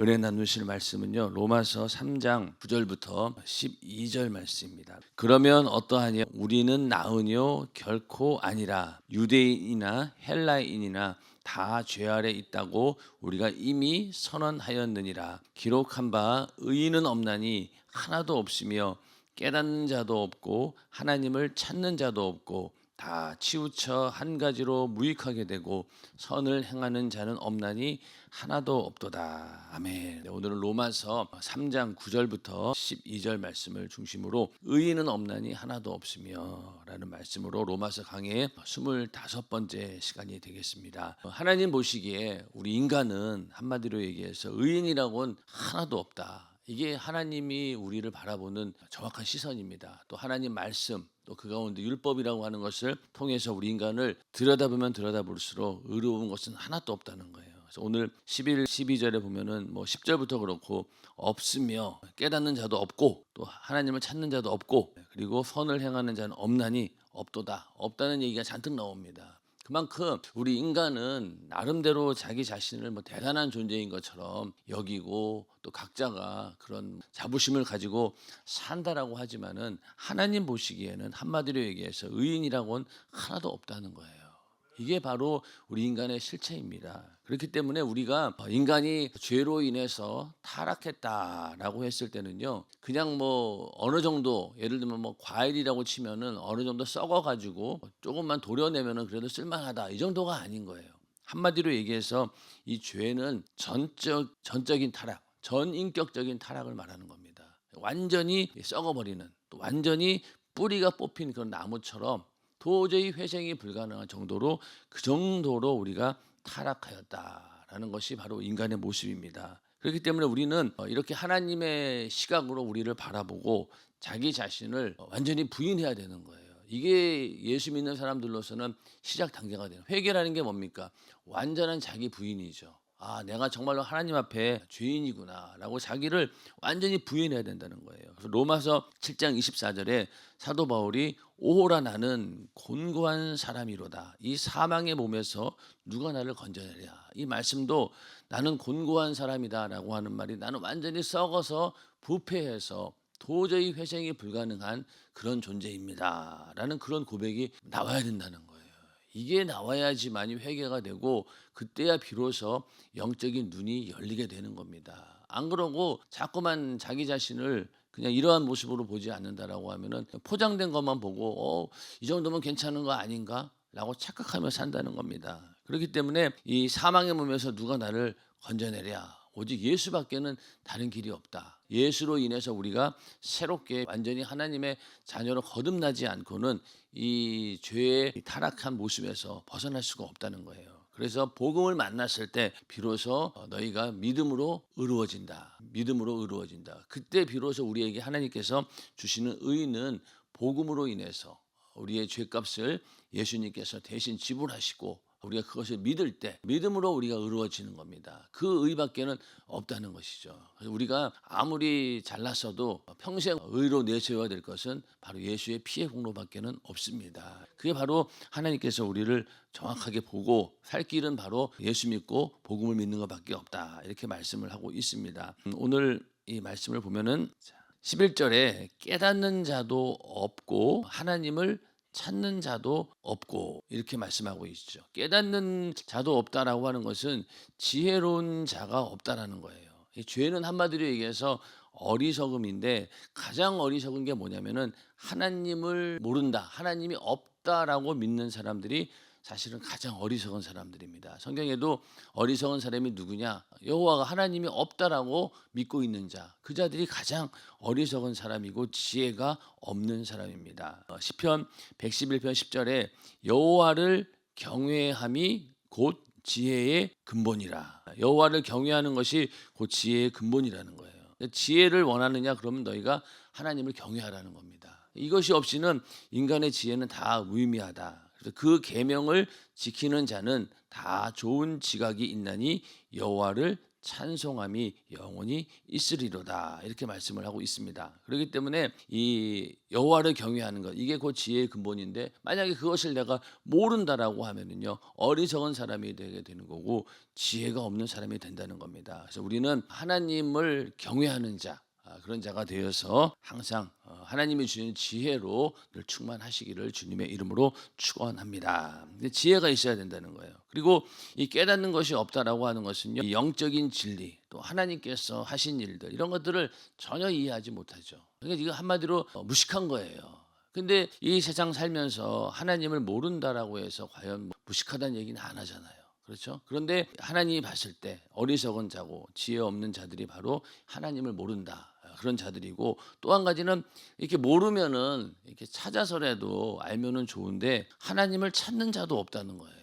은혜 나누실 말씀은요. 로마서 3장 9절부터 12절 말씀입니다. 그러면 어떠하냐 우리는 나으뇨 결코 아니라 유대인이나 헬라인이나 다 죄 아래 있다고 우리가 이미 선언하였느니라 기록한 바 의인은 없나니 하나도 없으며 깨닫는 자도 없고 하나님을 찾는 자도 없고 다 치우쳐 한 가지로 무익하게 되고 선을 행하는 자는 없나니 하나도 없도다. 아멘. 네, 오늘은 로마서 3장 9절부터 12절 말씀을 중심으로 의인은 없나니 하나도 없으며 라는 말씀으로 로마서 강의 25번째 시간이 되겠습니다. 하나님 보시기에 우리 인간은 한마디로 얘기해서 의인이라고는 하나도 없다. 이게 하나님이 우리를 바라보는 정확한 시선입니다. 또 하나님 말씀, 또 그 가운데 율법이라고 하는 것을 통해서 우리 인간을 들여다보면 들여다볼수록 의로운 것은 하나도 없다는 거예요. 그래서 오늘 11, 12절에 보면은 뭐 10절부터 그렇고 없으며 깨닫는 자도 없고 또 하나님을 찾는 자도 없고 그리고 선을 행하는 자는 없나니 없도다. 없다는 얘기가 잔뜩 나옵니다. 그만큼 우리 인간은 나름대로 자기 자신을 뭐 대단한 존재인 것처럼 여기고 또 각자가 그런 자부심을 가지고 산다라고 하지만은 하나님 보시기에는 한마디로 얘기해서 의인이라고는 하나도 없다는 거예요. 이게 바로 우리 인간의 실체입니다. 그렇기 때문에 우리가 인간이 죄로 인해서 타락했다라고 했을 때는요, 그냥 뭐 어느 정도 예를 들면 뭐 과일이라고 치면은 어느 정도 썩어가지고 조금만 도려내면은 그래도 쓸만하다 이 정도가 아닌 거예요. 한마디로 얘기해서 이 죄는 전적 전적인 타락, 전인격적인 타락을 말하는 겁니다. 완전히 썩어버리는 또 완전히 뿌리가 뽑힌 그런 나무처럼 도저히 회생이 불가능한 정도로 그 정도로 우리가 타락하였다라는 것이 바로 인간의 모습입니다. 그렇기 때문에 우리는 어, 이렇게 하나님의 시각으로 우리를 바라보고 자기 자신을 완전히 부인해야 되는 거예요. 이게 예수 믿는 사람들로서는 시작 단계가 되는 회개라는 게 뭡니까? 완전한 자기 부인이죠. 아, 내가 정말로 하나님 앞에 죄인이구나라고 자기를 완전히 부인해야 된다는 거예요. 로마서 7장 24절에 사도 바울이 오호라 나는 곤고한 사람이로다. 이 사망의 몸에서 누가 나를 건져내랴. 이 말씀도 나는 곤고한 사람이다라고 하는 말이 나는 완전히 썩어서 부패해서 도저히 회생이 불가능한 그런 존재입니다라는 그런 고백이 나와야 된다는 거예요. 이게 나와야지만이 회개가 되고 그때야 비로소 영적인 눈이 열리게 되는 겁니다. 안 그러고 자꾸만 자기 자신을 그냥 이러한 모습으로 보지 않는다라고 하면은 포장된 것만 보고 어, 이 정도면 괜찮은 거 아닌가 라고 착각하며 산다는 겁니다. 그렇기 때문에 이 사망의 몸에서 누가 나를 건져내랴 오직 예수밖에는 다른 길이 없다. 예수로 인해서 우리가 새롭게 완전히 하나님의 자녀로 거듭나지 않고는 이 죄의 타락한 모습에서 벗어날 수가 없다는 거예요. 그래서 복음을 만났을 때 비로소 너희가 믿음으로 의로워진다. 믿음으로 의로워진다. 그때 비로소 우리에게 하나님께서 주시는 의는 복음으로 인해서 우리의 죄값을 예수님께서 대신 지불하시고 우리가 그것을 믿을 때 믿음으로 우리가 의로워지는 겁니다. 그 의밖에는 없다는 것이죠. 우리가 아무리 잘났어도 평생 의로 내세워야 될 것은 바로 예수의 피의 공로밖에는 없습니다. 그게 바로 하나님께서 우리를 정확하게 보고 살 길은 바로 예수 믿고 복음을 믿는 것밖에 없다. 이렇게 말씀을 하고 있습니다. 음, 오늘 이 말씀을 보면은 11절에 깨닫는 자도 없고 하나님을 찾는 자도 없고 이렇게 말씀하고 있죠. 깨닫는 자도 없다라고 하는 것은 지혜로운 자가 없다라는 거예요. 이 죄는 한마디로 얘기해서 어리석음인데 가장 어리석은 게 뭐냐면은 하나님을 모른다. 하나님이 없다라고 믿는 사람들이 사실은 가장 어리석은 사람들입니다. 성경에도 어리석은 사람이 누구냐? 여호와가 하나님이 없다라고 믿고 있는 자. 그 자들이 가장 어리석은 사람이고 지혜가 없는 사람입니다. 어, 시편 111편 10절에 여호와를 경외함이 곧 지혜의 근본이라. 여호와를 경외하는 것이 곧 지혜의 근본이라는 거예요. 지혜를 원하느냐 그러면 너희가 하나님을 경외하라는 겁니다. 이것이 없이는 인간의 지혜는 다 무의미하다. 그래서 그 계명을 지키는 자는 다 좋은 지각이 있나니 여호와를 찬송함이 영원히 있으리로다 이렇게 말씀을 하고 있습니다. 그렇기 때문에 이 여호와를 경외하는 것 이게 곧 지혜의 근본인데 만약에 그것을 내가 모른다라고 하면은요 어리석은 사람이 되게 되는 거고 지혜가 없는 사람이 된다는 겁니다. 그래서 우리는 하나님을 경외하는 자 아, 그런 자가 되어서 항상 어, 하나님이 주신 지혜로 늘 충만하시기를 주님의 이름으로 축원합니다. 지혜가 있어야 된다는 거예요. 그리고 이 깨닫는 것이 없다라고 하는 것은요, 이 영적인 진리 또 하나님께서 하신 일들 이런 것들을 전혀 이해하지 못하죠. 그러니까 이거 한마디로 어, 무식한 거예요. 근데 이 세상 살면서 하나님을 모른다라고 해서 과연 무식하다는 얘기는 안 하잖아요. 그렇죠? 그런데 하나님이 봤을 때 어리석은 자고 지혜 없는 자들이 바로 하나님을 모른다. 그런 자들이고 또 한 가지는 이렇게 모르면은 이렇게 찾아서라도 알면은 좋은데 하나님을 찾는 자도 없다는 거예요.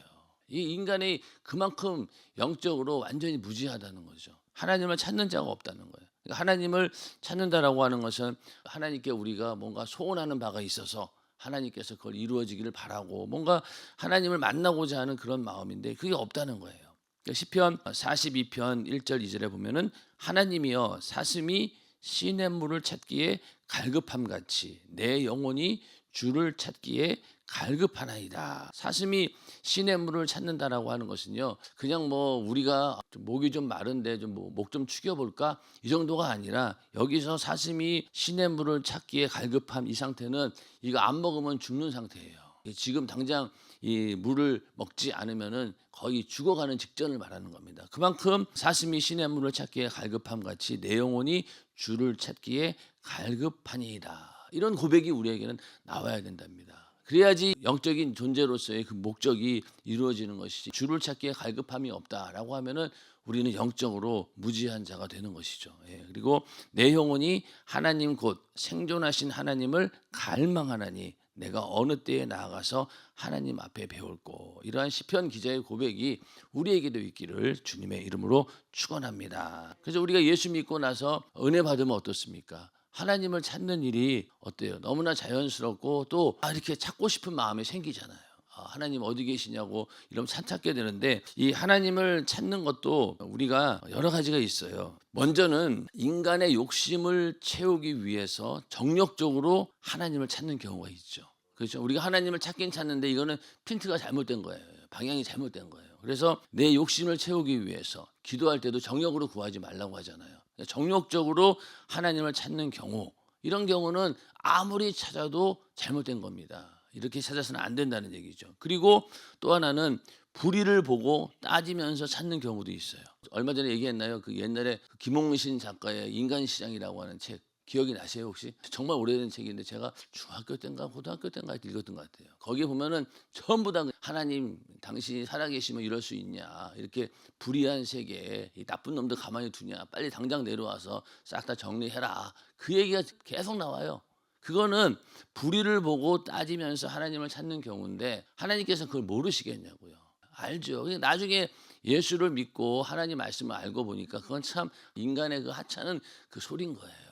이 인간이 그만큼 영적으로 완전히 무지하다는 거죠. 하나님을 찾는 자가 없다는 거예요. 그러니까 하나님을 찾는다라고 하는 것은 하나님께 우리가 뭔가 소원하는 바가 있어서 하나님께서 그걸 이루어지기를 바라고 뭔가 하나님을 만나고자 하는 그런 마음인데 그게 없다는 거예요. 그러니까 시편 42편 1절 2절에 보면은 하나님이여 사슴이 시냇물을 찾기에 갈급함 같이 내 영혼이 주를 찾기에 갈급하나이다. 사슴이 시냇물을 찾는다라고 하는 것은요. 그냥 뭐 우리가 좀 목이 좀 마른데 좀뭐목좀 축여 볼까 이 정도가 아니라 여기서 사슴이 시냇물을 찾기에 갈급함 이 상태는 이거 안 먹으면 죽는 상태예요. 지금 당장 이 물을 먹지 않으면은 거의 죽어가는 직전을 말하는 겁니다. 그만큼 사슴이 시냇물을 찾기에 갈급함 같이 내 영혼이 주를 찾기에 갈급하니이다. 이런 고백이 우리에게는 나와야 된답니다. 그래야지 영적인 존재로서의 그 목적이 이루어지는 것이지 주를 찾기에 갈급함이 없다라고 하면은 우리는 영적으로 무지한 자가 되는 것이죠. 예, 그리고 내 영혼이 하나님 곧 생존하신 하나님을 갈망하나니 내가 어느 때에 나아가서 하나님 앞에 배울고 이러한 시편 기자의 고백이 우리에게도 있기를 주님의 이름으로 축원합니다. 그래서 우리가 예수 믿고 나서 은혜 받으면 어떻습니까? 하나님을 찾는 일이 어때요? 너무나 자연스럽고 또 아, 이렇게 찾고 싶은 마음이 생기잖아요. 아, 하나님 어디 계시냐고 이러면 찾게 되는데 이 하나님을 찾는 것도 우리가 여러 가지가 있어요. 먼저는 인간의 욕심을 채우기 위해서 정력적으로 하나님을 찾는 경우가 있죠. 그렇죠. 우리가 하나님을 찾긴 찾는데 이거는 핀트가 잘못된 거예요. 방향이 잘못된 거예요. 그래서 내 욕심을 채우기 위해서 기도할 때도 정력으로 구하지 말라고 하잖아요. 정력적으로 하나님을 찾는 경우 이런 경우는 아무리 찾아도 잘못된 겁니다. 이렇게 찾아서는 안 된다는 얘기죠. 그리고 또 하나는 불의를 보고 따지면서 찾는 경우도 있어요. 얼마 전에 얘기했나요? 그 옛날에 그 김홍신 작가의 인간시장이라고 하는 책 기억이 나세요 혹시? 정말 오래된 책인데 제가 중학교 때인가 고등학교 때인가 읽었던 것 같아요. 거기에 보면은 전부 다 하나님 당신이 살아계시면 이럴 수 있냐 이렇게 불의한 세계에 이 나쁜 놈들 가만히 두냐 빨리 당장 내려와서 싹 다 정리해라 그 얘기가 계속 나와요. 그거는 불의를 보고 따지면서 하나님을 찾는 경우인데 하나님께서 그걸 모르시겠냐고요. 알죠. 나중에 예수를 믿고 하나님 말씀을 알고 보니까 그건 참 인간의 그 하찮은 그 소린 거예요.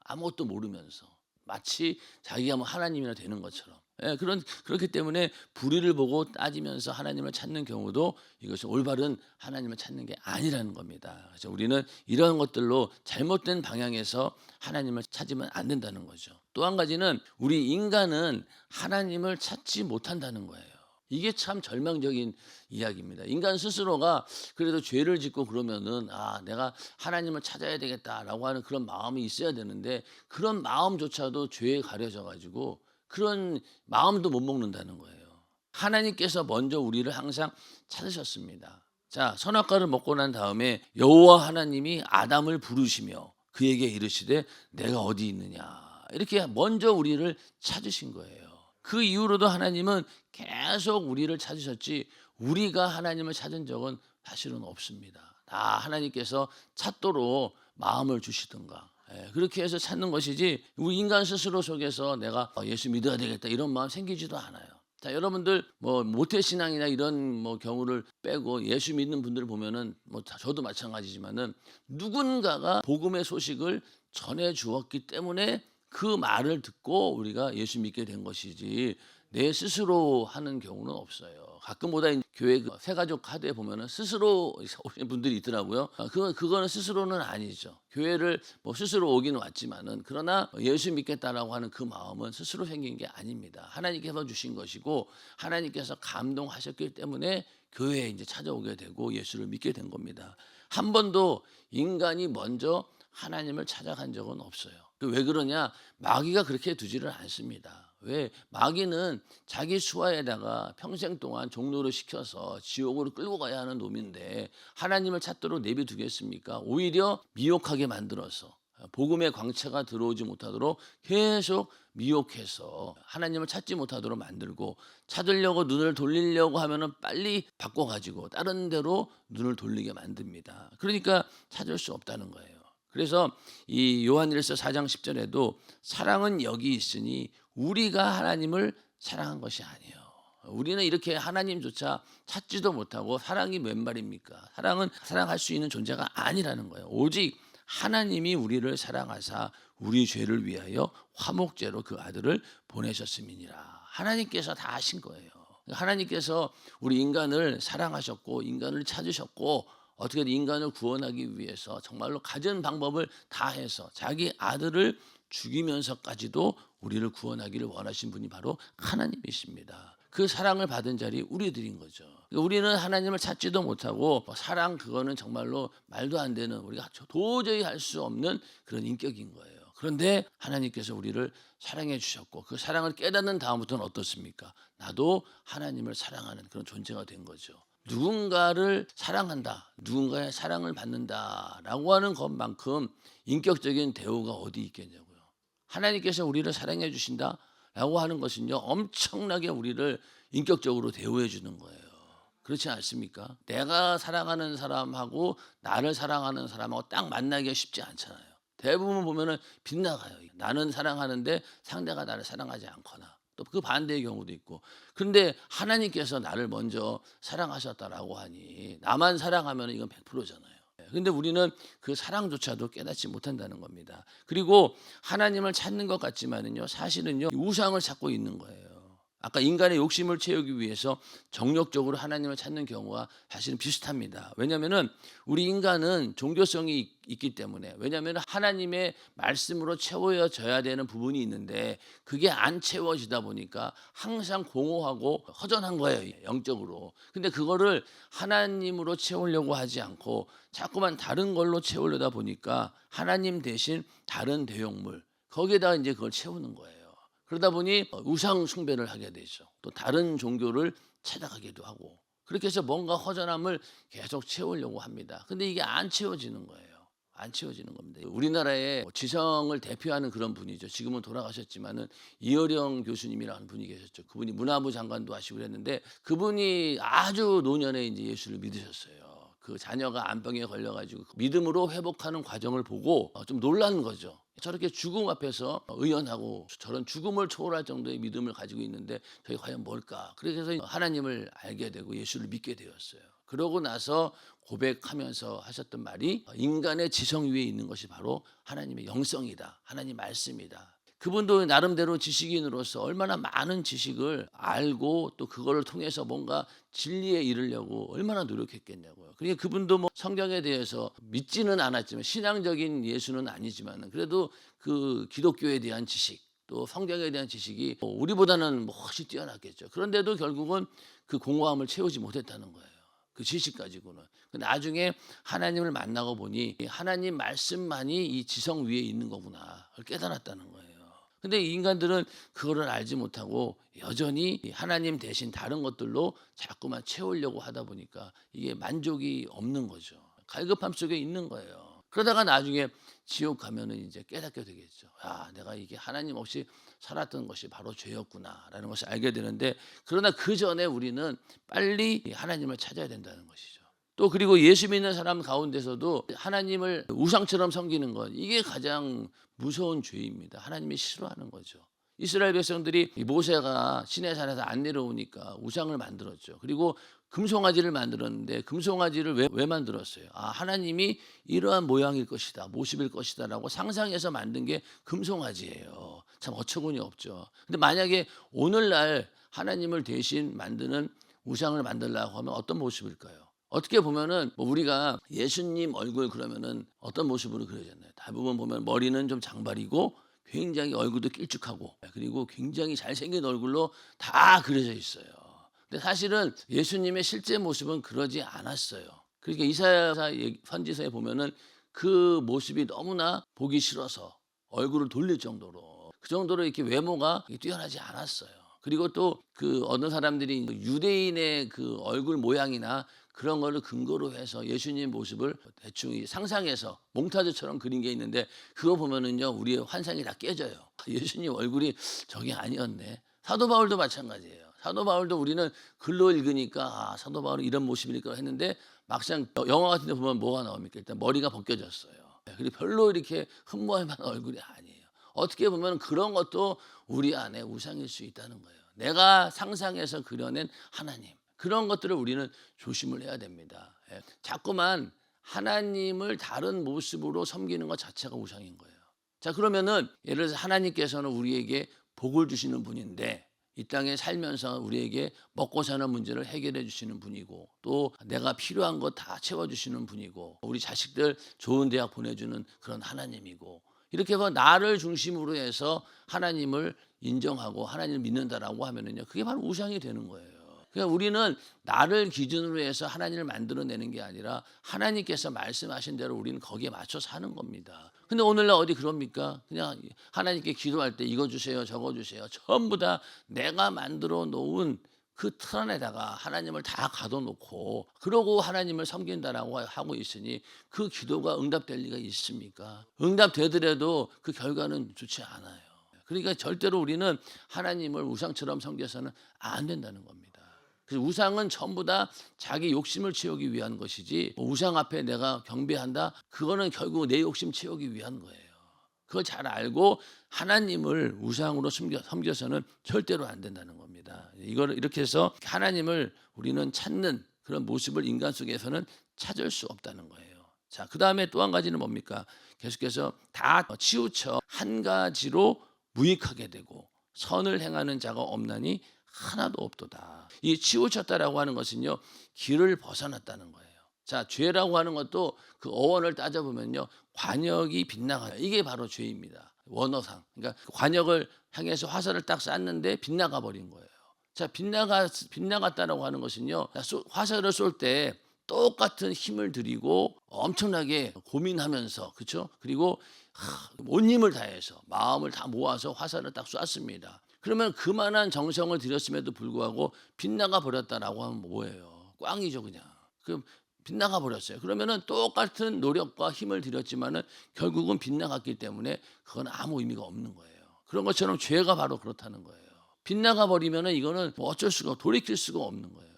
아무것도 모르면서 마치 자기가 뭐 하나님이나 되는 것처럼. 예, 그런 그렇기 때문에 불의를 보고 따지면서 하나님을 찾는 경우도 이것이 올바른 하나님을 찾는 게 아니라는 겁니다. 그래서 우리는 이런 것들로 잘못된 방향에서 하나님을 찾으면 안 된다는 거죠. 또 한 가지는 우리 인간은 하나님을 찾지 못한다는 거예요. 이게 참 절망적인 이야기입니다. 인간 스스로가 그래도 죄를 짓고 그러면은 아 내가 하나님을 찾아야 되겠다라고 하는 그런 마음이 있어야 되는데 그런 마음조차도 죄에 가려져 가지고 그런 마음도 못 먹는다는 거예요. 하나님께서 먼저 우리를 항상 찾으셨습니다. 자 선악과를 먹고 난 다음에 여호와 하나님이 아담을 부르시며 그에게 이르시되 내가 어디 있느냐 이렇게 먼저 우리를 찾으신 거예요. 그 이후로도 하나님은 계속 우리를 찾으셨지 우리가 하나님을 찾은 적은 사실은 없습니다. 다 하나님께서 찾도록 마음을 주시던가 예, 그렇게 해서 찾는 것이지 우리 인간 스스로 속에서 내가 어, 예수 믿어야 되겠다 이런 마음 생기지도 않아요. 자 여러분들 뭐 모태 신앙이나 이런 뭐 경우를 빼고 예수 믿는 분들을 보면은 뭐 저도 마찬가지지만은 누군가가 복음의 소식을 전해 주었기 때문에 그 말을 듣고 우리가 예수 믿게 된 것이지 내 스스로 하는 경우는 없어요. 가끔 보다 이제 교회 그 새가족 카드에 보면은 스스로 오신 분들이 있더라고요. 아, 그건 그거는 스스로는 아니죠. 교회를 뭐 스스로 오기는 왔지만은 그러나 예수 믿겠다라고 하는 그 마음은 스스로 생긴 게 아닙니다. 하나님께서 주신 것이고 하나님께서 감동하셨기 때문에 교회에 이제 찾아오게 되고 예수를 믿게 된 겁니다. 한 번도 인간이 먼저 하나님을 찾아간 적은 없어요. 그왜 그러냐? 마귀가 그렇게 두지를 않습니다. 왜? 마귀는 자기 수하에다가 평생 동안 종로를 시켜서 지옥으로 끌고 가야 하는 놈인데 하나님을 찾도록 내비두겠습니까? 오히려 미혹하게 만들어서 복음의 광채가 들어오지 못하도록 계속 미혹해서 하나님을 찾지 못하도록 만들고 찾으려고 눈을 돌리려고 하면은 빨리 바꿔가지고 다른 데로 눈을 돌리게 만듭니다. 그러니까 찾을 수 없다는 거예요. 그래서 이 요한일서 4장 10절에도 사랑은 여기 있으니 우리가 하나님을 사랑한 것이 아니에요. 우리는 이렇게 하나님조차 찾지도 못하고 사랑이 웬 말입니까? 사랑은 사랑할 수 있는 존재가 아니라는 거예요. 오직 하나님이 우리를 사랑하사 우리 죄를 위하여 화목제로 그 아들을 보내셨음이니라. 하나님께서 다 하신 거예요. 하나님께서 우리 인간을 사랑하셨고 인간을 찾으셨고 어떻게든 인간을 구원하기 위해서 정말로 가진 방법을 다 해서 자기 아들을 죽이면서까지도 우리를 구원하기를 원하신 분이 바로 하나님이십니다. 그 사랑을 받은 자리 우리들인 거죠. 우리는 하나님을 찾지도 못하고 뭐 사랑 그거는 정말로 말도 안 되는 우리가 도저히 할 수 없는 그런 인격인 거예요. 그런데 하나님께서 우리를 사랑해 주셨고 그 사랑을 깨닫는 다음부터는 어떻습니까? 나도 하나님을 사랑하는 그런 존재가 된 거죠. 누군가를 사랑한다, 누군가의 사랑을 받는다라고 하는 것만큼 인격적인 대우가 어디 있겠냐고요. 하나님께서 우리를 사랑해 주신다라고 하는 것은요 엄청나게 우리를 인격적으로 대우해 주는 거예요. 그렇지 않습니까? 내가 사랑하는 사람하고 나를 사랑하는 사람하고 딱 만나기가 쉽지 않잖아요. 대부분 보면은 빗나가요. 나는 사랑하는데 상대가 나를 사랑하지 않거나 또 그 반대의 경우도 있고. 그런데 하나님께서 나를 먼저 사랑하셨다라고 하니 나만 사랑하면 이건 100%잖아요. 근데 우리는 그 사랑조차도 깨닫지 못한다는 겁니다. 그리고 하나님을 찾는 것 같지만은요, 사실은요, 우상을 찾고 있는 거예요. 아까 인간의 욕심을 채우기 위해서 정력적으로 하나님을 찾는 경우와 사실은 비슷합니다. 왜냐하면은 우리 인간은 종교성이 있- 있기 때문에 왜냐하면 하나님의 말씀으로 채워져야 되는 부분이 있는데 그게 안 채워지다 보니까 항상 공허하고 허전한 거예요 영적으로. 근데 그거를 하나님으로 채우려고 하지 않고 자꾸만 다른 걸로 채우려다 보니까 하나님 대신 다른 대용물 거기에다가 이제 그걸 채우는 거예요. 그러다 보니 우상 숭배를 하게 되죠. 또 다른 종교를 찾아가기도 하고 그렇게 해서 뭔가 허전함을 계속 채우려고 합니다. 근데 이게 안 채워지는 거예요. 안 채워지는 겁니다. 우리나라의 지성을 대표하는 그런 분이죠. 지금은 돌아가셨지만은 이어령 교수님이라는 분이 계셨죠. 그분이 문화부 장관도 하시고 그랬는데 그분이 아주 노년에 이제 예수를 믿으셨어요. 그 자녀가 암병에 걸려가지고 믿음으로 회복하는 과정을 보고 어, 좀 놀란 거죠. 저렇게 죽음 앞에서 의연하고 저런 죽음을 초월할 정도의 믿음을 가지고 있는데 저게 과연 뭘까? 그래서 하나님을 알게 되고 예수를 믿게 되었어요. 그러고 나서 고백하면서 하셨던 말이 인간의 지성 위에 있는 것이 바로 하나님의 영성이다. 하나님 말씀이다. 그분도 나름대로 지식인으로서 얼마나 많은 지식을 알고 또 그거를 통해서 뭔가 진리에 이르려고 얼마나 노력했겠냐고요. 그러니까 그분도 뭐 성경에 대해서 믿지는 않았지만 신앙적인 예수는 아니지만 그래도 그 기독교에 대한 지식 또 성경에 대한 지식이 뭐 우리보다는 뭐 훨씬 뛰어났겠죠. 그런데도 결국은 그 공허함을 채우지 못했다는 거예요. 그 지식 가지고는. 근데 나중에 하나님을 만나고 보니 이 하나님 말씀만이 이 지성 위에 있는 거구나. 깨달았다는 거예요. 근데 이 인간들은 그거를 알지 못하고 여전히 이 하나님 대신 다른 것들로 자꾸만 채우려고 하다 보니까 이게 만족이 없는 거죠. 갈급함 속에 있는 거예요. 그러다가 나중에 지옥 가면은 이제 깨닫게 되겠죠. 야, 내가 이게 하나님 없이 살았던 것이 바로 죄였구나라는 것을 알게 되는데 그러나 그 전에 우리는 빨리 하나님을 찾아야 된다는 것이죠. 또 그리고 예수 믿는 사람 가운데서도 하나님을 우상처럼 섬기는 것 이게 가장 무서운 죄입니다. 하나님이 싫어하는 거죠. 이스라엘 백성들이 이 모세가 시내산에서 안 내려오니까 우상을 만들었죠. 그리고 금송아지를 만들었는데 금송아지를 왜, 왜 만들었어요? 아 하나님이 이러한 모양일 것이다, 모습일 것이다라고 상상해서 만든 게 금송아지예요. 참 어처구니 없죠. 근데 만약에 오늘날 하나님을 대신 만드는 우상을 만들려고 하면 어떤 모습일까요? 어떻게 보면은 뭐 우리가 예수님 얼굴 그러면은 어떤 모습으로 그려졌나요? 대부분 보면 머리는 좀 장발이고 굉장히 얼굴도 길쭉하고 그리고 굉장히 잘생긴 얼굴로 다 그려져 있어요. 근데 사실은 예수님의 실제 모습은 그러지 않았어요. 그러니까 이사야서 선지서에 보면은 그 모습이 너무나 보기 싫어서 얼굴을 돌릴 정도로 그 정도로 이렇게 외모가 뛰어나지 않았어요. 그리고 또 그 어느 사람들이 유대인의 그 얼굴 모양이나 그런 거를 근거로 해서 예수님 모습을 대충 상상해서 몽타주처럼 그린 게 있는데 그거 보면은요 우리의 환상이 다 깨져요. 예수님 얼굴이 저게 아니었네. 사도 바울도 마찬가지예요. 사도 바울도 우리는 글로 읽으니까 아, 사도 바울은 이런 모습일까 했는데 막상 영화 같은 데 보면 뭐가 나옵니까? 일단 머리가 벗겨졌어요. 그리고 별로 이렇게 흠모할 만한 얼굴이 아니에요. 어떻게 보면 그런 것도 우리 안에 우상일 수 있다는 거예요. 내가 상상해서 그려낸 하나님. 그런 것들을 우리는 조심을 해야 됩니다. 예. 자꾸만 하나님을 다른 모습으로 섬기는 것 자체가 우상인 거예요. 자, 그러면은 예를 들어서 하나님께서는 우리에게 복을 주시는 분인데 이 땅에 살면서 우리에게 먹고 사는 문제를 해결해 주시는 분이고 또 내가 필요한 것다 채워 주시는 분이고 우리 자식들 좋은 대학 보내주는 그런 하나님이고 이렇게 해서 나를 중심으로 해서 하나님을 인정하고 하나님을 믿는다라고 하면은요 그게 바로 우상이 되는 거예요. 그러니까 우리는 나를 기준으로 해서 하나님을 만들어내는 게 아니라 하나님께서 말씀하신 대로 우리는 거기에 맞춰 사는 겁니다. 근데 오늘날 어디 그럽니까? 그냥 하나님께 기도할 때 이거 주세요, 저거 주세요. 전부 다 내가 만들어 놓은 그 틀 안에다가 하나님을 다 가둬놓고 그러고 하나님을 섬긴다라고 하고 있으니 그 기도가 응답될 리가 있습니까? 응답되더라도 그 결과는 좋지 않아요. 그러니까 절대로 우리는 하나님을 우상처럼 섬겨서는 안 된다는 겁니다. 그래서 우상은 전부 다 자기 욕심을 채우기 위한 것이지 뭐 우상 앞에 내가 경배한다 그거는 결국 내 욕심 채우기 위한 거예요. 그걸 잘 알고 하나님을 우상으로 섬겨, 섬겨서는 절대로 안 된다는 겁니다. 이걸 이렇게 해서 하나님을 우리는 찾는 그런 모습을 인간 속에서는 찾을 수 없다는 거예요. 자, 그 다음에 또 한 가지는 뭡니까? 계속해서 다 치우쳐 한 가지로 무익하게 되고 선을 행하는 자가 없나니 하나도 없도다. 이 치우쳤다라고 하는 것은요 길을 벗어났다는 거예요. 자 죄라고 하는 것도 그 어원을 따져보면요 관역이 빗나가 이게 바로 죄입니다. 원어상 그러니까 관역을 향해서 화살을 딱 쐈는데 빗나가 버린 거예요. 자 빗나가 빗나갔다라고 하는 것은요 화살을 쏠 때 똑같은 힘을 들이고 엄청나게 고민하면서 그렇죠? 그리고 온 힘을 다해서 마음을 다 모아서 화살을 딱 쐈습니다. 그러면 그만한 정성을 들였음에도 불구하고 빗나가 버렸다라고 하면 뭐예요? 꽝이죠 그냥. 그 빗나가 버렸어요. 그러면은 똑같은 노력과 힘을 들였지만은 결국은 빗나갔기 때문에 그건 아무 의미가 없는 거예요. 그런 것처럼 죄가 바로 그렇다는 거예요. 빗나가 버리면은 이거는 뭐 어쩔 수가 돌이킬 수가 없는 거예요.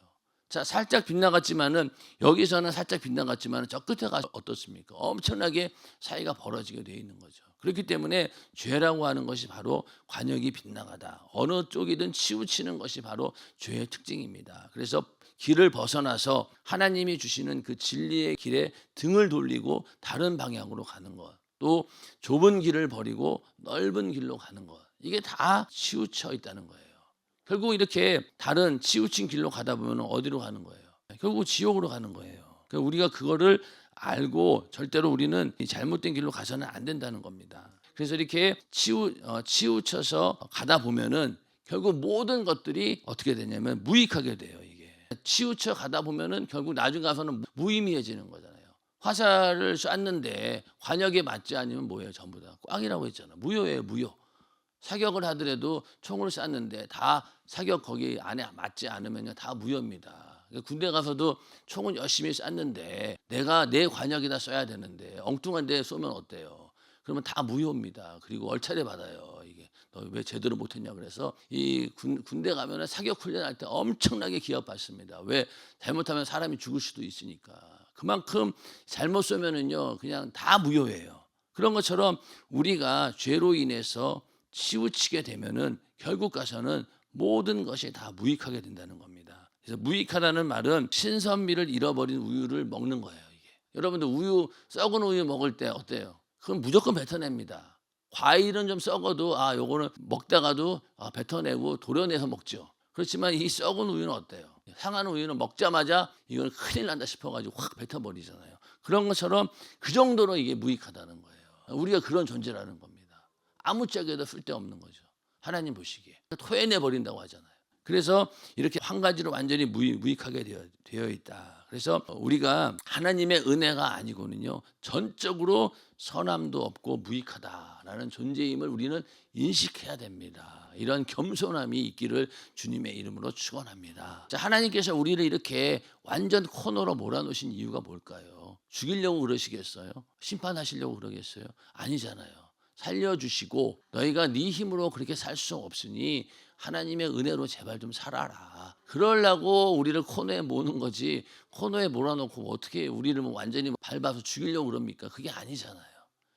자, 살짝 빗나갔지만은 여기서는 살짝 빗나갔지만은 저 끝에 가서 어떻습니까? 엄청나게 사이가 벌어지게 돼 있는 거죠. 그렇기 때문에 죄라고 하는 것이 바로 관역이 빗나가다. 어느 쪽이든 치우치는 것이 바로 죄의 특징입니다. 그래서 길을 벗어나서 하나님이 주시는 그 진리의 길에 등을 돌리고 다른 방향으로 가는 것. 또 좁은 길을 버리고 넓은 길로 가는 것. 이게 다 치우쳐 있다는 거예요. 결국 이렇게 다른 치우친 길로 가다 보면 어디로 가는 거예요? 결국 지옥으로 가는 거예요. 그러니까 우리가 그거를 알고 절대로 우리는 잘못된 길로 가서는 안 된다는 겁니다. 그래서 이렇게 치우 어, 치우쳐서 가다 보면은 결국 모든 것들이 어떻게 되냐면 무익하게 돼요. 이게 치우쳐 가다 보면은 결국 나중 가서는 무의미해지는 거잖아요. 화살을 쐈는데 관역에 맞지 않으면 뭐예요? 전부 다 꽝이라고 했잖아. 무효예요, 무효. 사격을 하더라도 총을 쐈는데 다 사격 거기 안에 맞지 않으면요 다 무효입니다. 군대 가서도 총은 열심히 쐈는데 내가 내 관역에다 써야 되는데 엉뚱한 데 쏘면 어때요? 그러면 다 무효입니다. 그리고 얼차례 받아요. 이게 너 왜 제대로 못했냐 그래서 이 군, 군대 가면은 사격 훈련할 때 엄청나게 기합 받습니다. 왜 잘못하면 사람이 죽을 수도 있으니까 그만큼 잘못 쏘면은요 그냥 다 무효예요. 그런 것처럼 우리가 죄로 인해서 치우치게 되면은 결국 가서는 모든 것이 다 무익하게 된다는 겁니다. 그래서 무익하다는 말은 신선미를 잃어버린 우유를 먹는 거예요. 이게 여러분들 우유 썩은 우유 먹을 때 어때요? 그건 무조건 뱉어냅니다. 과일은 좀 썩어도 아 요거는 먹다가도 아, 뱉어내고 도려내서 먹죠. 그렇지만 이 썩은 우유는 어때요? 상한 우유는 먹자마자 이건 큰일 난다 싶어가지고 확 뱉어버리잖아요. 그런 것처럼 그 정도로 이게 무익하다는 거예요. 우리가 그런 존재라는 겁니다. 아무짝에도 쓸데없는 거죠. 하나님 보시기에 토해내 버린다고 하잖아요. 그래서 이렇게 한 가지로 완전히 무익, 무익하게 되어, 되어 있다. 그래서 우리가 하나님의 은혜가 아니고는요 전적으로 선함도 없고 무익하다라는 존재임을 우리는 인식해야 됩니다. 이런 겸손함이 있기를 주님의 이름으로 축원합니다. 자, 하나님께서 우리를 이렇게 완전 코너로 몰아놓으신 이유가 뭘까요? 죽이려고 그러시겠어요? 심판하시려고 그러겠어요? 아니잖아요. 살려주시고 너희가 네 힘으로 그렇게 살 수 없으니 하나님의 은혜로 제발 좀 살아라. 그러려고 우리를 코너에 모는 거지 코너에 몰아놓고 뭐 어떻게 우리를 뭐 완전히 밟아서 죽이려고 그럽니까? 그게 아니잖아요.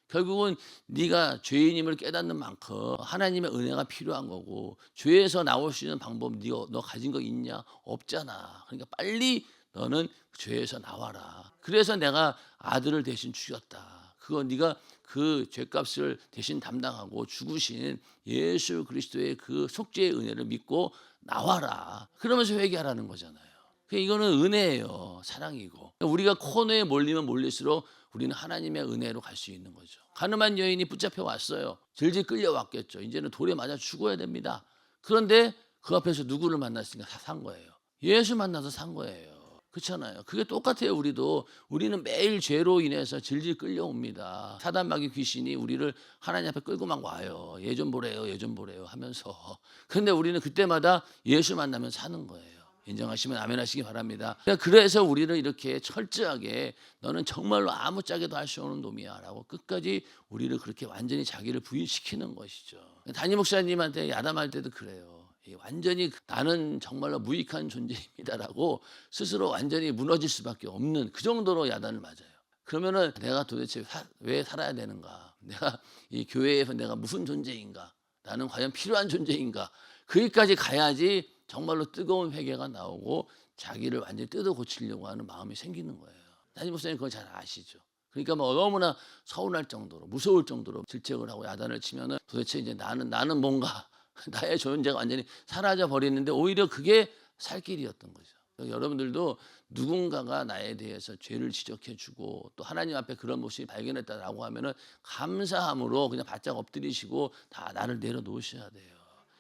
결국은 네가 죄인임을 깨닫는 만큼 하나님의 은혜가 필요한 거고 죄에서 나올 수 있는 방법 네가 너 가진 거 있냐? 없잖아. 그러니까 빨리 너는 죄에서 나와라. 그래서 내가 아들을 대신 죽였다. 그거 네가 그 죄값을 대신 담당하고 죽으신 예수 그리스도의 그 속죄의 은혜를 믿고 나와라. 그러면서 회개하라는 거잖아요. 그 이거는 은혜예요. 사랑이고. 우리가 코너에 몰리면 몰릴수록 우리는 하나님의 은혜로 갈 수 있는 거죠. 가늠한 여인이 붙잡혀 왔어요. 질질 끌려왔겠죠. 이제는 돌에 맞아 죽어야 됩니다. 그런데 그 앞에서 누구를 만났으니까 다산 거예요. 예수 만나서 산 거예요. 그렇잖아요. 그게 똑같아요. 우리도 우리는 매일 죄로 인해서 질질 끌려옵니다. 사단 마귀 귀신이 우리를 하나님 앞에 끌고만 와요. 예전 보래요, 예전 보래요 하면서. 근데 우리는 그때마다 예수 만나면 사는 거예요. 인정하시면 아멘 하시기 바랍니다. 그래서 우리를 이렇게 철저하게 너는 정말로 아무 짝에도 할 수 없는 놈이야 라고 끝까지 우리를 그렇게 완전히 자기를 부인시키는 것이죠. 담임 목사님한테 야담할 때도 그래요. 완전히 나는 정말로 무익한 존재입니다라고 스스로 완전히 무너질 수밖에 없는 그 정도로 야단을 맞아요. 그러면은 내가 도대체 사, 왜 살아야 되는가? 내가 이 교회에서 내가 무슨 존재인가? 나는 과연 필요한 존재인가? 거기까지 가야지 정말로 뜨거운 회개가 나오고 자기를 완전히 뜯어 고치려고 하는 마음이 생기는 거예요. 담임 목사님 그걸 잘 아시죠? 그러니까 뭐 너무나 서운할 정도로 무서울 정도로 질책을 하고 야단을 치면은 도대체 이제 나는 나는 뭔가 나의 존재가 완전히 사라져 버리는데 오히려 그게 살 길이었던 거죠. 여러분들도 누군가가 나에 대해서 죄를 지적해 주고 또 하나님 앞에 그런 모습이 발견했다라고 하면은 감사함으로 그냥 바짝 엎드리시고 다 나를 내려놓으셔야 돼요.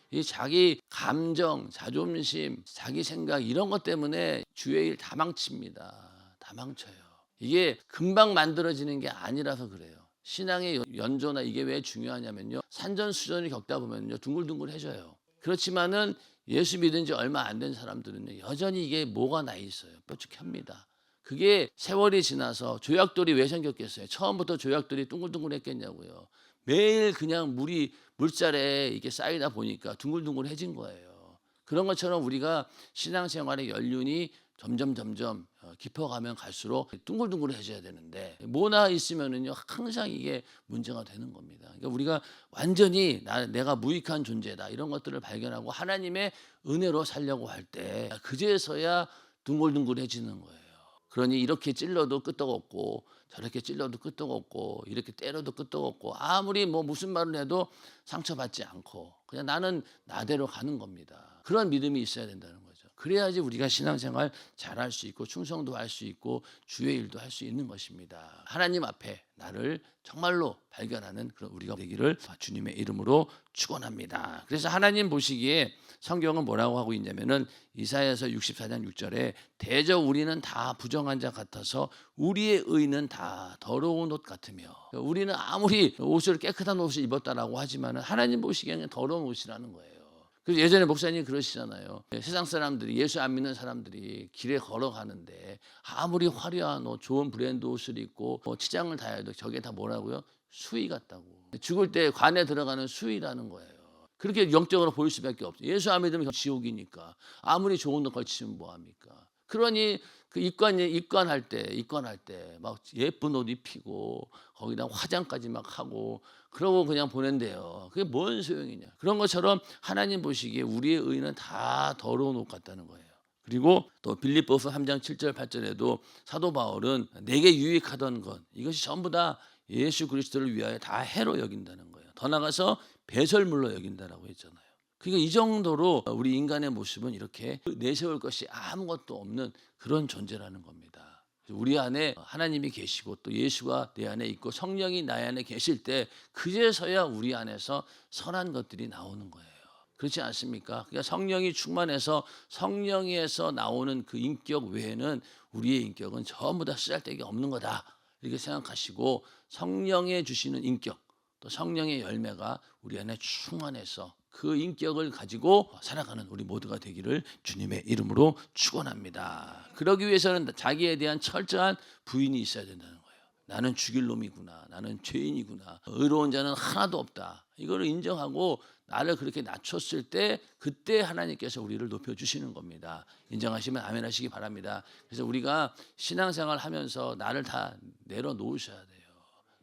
이 자기 감정, 자존심, 자기 생각 이런 것 때문에 주의 일 다 망칩니다. 다 망쳐요. 이게 금방 만들어지는 게 아니라서 그래요. 신앙의 연조나 이게 왜 중요하냐면요. 산전수전을 겪다 보면요. 둥글둥글해져요. 그렇지만은 예수 믿은 지 얼마 안 된 사람들은 여전히 이게 뭐가 나 있어요. 뾰족합니다. 그게 세월이 지나서 조약돌이 왜 생겼겠어요? 처음부터 조약돌이 둥글둥글했겠냐고요. 매일 그냥 물이 물살에 이게 쌓이다 보니까 둥글둥글해진 거예요. 그런 것처럼 우리가 신앙생활의 연륜이 점점 점점 어, 깊어가면 갈수록 둥글둥글해져야 되는데 뭐나 있으면은요 항상 이게 문제가 되는 겁니다. 그러니까 우리가 완전히 나, 내가 무익한 존재다 이런 것들을 발견하고 하나님의 은혜로 살려고 할 때 그제서야 둥글둥글해지는 거예요. 그러니 이렇게 찔러도 끄떡 없고 저렇게 찔러도 끄떡 없고 이렇게 때려도 끄떡 없고 아무리 뭐 무슨 말을 해도 상처받지 않고 그냥 나는 나대로 가는 겁니다. 그런 믿음이 있어야 된다는 거예요. 그래야지 우리가 신앙생활 잘할 수 있고 충성도 할 수 있고 주의 일도 할 수 있는 것입니다. 하나님 앞에 나를 정말로 발견하는 그런 우리가 되기를 주님의 이름으로 축원합니다. 그래서 하나님 보시기에 성경은 뭐라고 하고 있냐면은 이사야서 64장 6절에 대저 우리는 다 부정한 자 같아서 우리의 의는 다 더러운 옷 같으며 우리는 아무리 옷을 깨끗한 옷을 입었다라고 하지만은 하나님 보시기에는 더러운 옷이라는 거예요. 그래서 예전에 목사님 그러시잖아요. 세상 사람들이 예수 안 믿는 사람들이 길에 걸어가는데 아무리 화려한 옷, 좋은 브랜드 옷을 입고 뭐 치장을 다 해도 저게 다 뭐라고요? 수위 같다고. 죽을 때 관에 들어가는 수위라는 거예요. 그렇게 영적으로 보일 수밖에 없죠. 예수 안 믿으면 지옥이니까 아무리 좋은 옷 걸치면 뭐 합니까? 그러니 그 입관 입관할 때 입관할 때 막 예쁜 옷 입히고 거기다 화장까지 막 하고 그러고 그냥 보낸대요. 그게 뭔 소용이냐? 그런 것처럼 하나님 보시기에 우리의 의는 다 더러운 옷 같다는 거예요. 그리고 또 빌립보서 3장 7절 8절에도 사도 바울은 내게 유익하던 것 이것이 전부 다 예수 그리스도를 위하여 다 해로 여긴다는 거예요. 더 나가서 배설물로 여긴다라고 했잖아요. 그러니까 이 정도로 우리 인간의 모습은 이렇게 내세울 것이 아무것도 없는 그런 존재라는 겁니다. 우리 안에 하나님이 계시고 또 예수가 내 안에 있고 성령이 나 안에 계실 때 그제서야 우리 안에서 선한 것들이 나오는 거예요. 그렇지 않습니까? 그러니까 성령이 충만해서 성령에서 나오는 그 인격 외에는 우리의 인격은 전부 다 쓰잘데기 없는 거다. 이렇게 생각하시고 성령에 주시는 인격 또 성령의 열매가 우리 안에 충만해서 그 인격을 가지고 살아가는 우리 모두가 되기를 주님의 이름으로 축원합니다. 그러기 위해서는 자기에 대한 철저한 부인이 있어야 된다는 거예요. 나는 죽일 놈이구나. 나는 죄인이구나. 의로운 자는 하나도 없다. 이거를 인정하고 나를 그렇게 낮췄을 때 그때 하나님께서 우리를 높여 주시는 겁니다. 인정하시면 아멘 하시기 바랍니다. 그래서 우리가 신앙생활 하면서 나를 다 내려놓으셔야 돼요.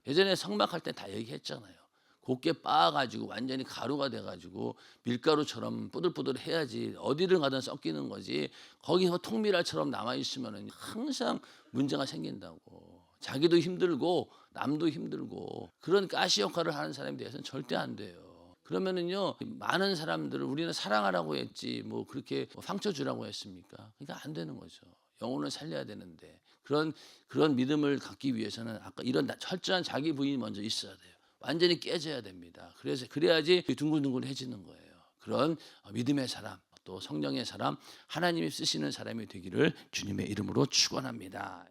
예전에 성막할 때 다 얘기했잖아요. 곱게 빻아가지고 완전히 가루가 돼가지고 밀가루처럼 뿌들뿌들 해야지 어디를 가든 섞이는 거지 거기서 통밀알처럼 남아 있으면 항상 문제가 생긴다고 자기도 힘들고 남도 힘들고 그런 가시 역할을 하는 사람에 대해서는 절대 안 돼요. 그러면은요 많은 사람들을 우리는 사랑하라고 했지 뭐 그렇게 뭐 상처 주라고 했습니까? 그러니까 안 되는 거죠. 영혼을 살려야 되는데 그런 그런 믿음을 갖기 위해서는 아까 이런 나- 철저한 자기 부인이 먼저 있어야 돼요. 완전히 깨져야 됩니다. 그래서 그래야지 둥글둥글해지는 거예요. 그런 어, 믿음의 사람, 또 성령의 사람, 하나님이 쓰시는 사람이 되기를 주님의 이름으로 축원합니다.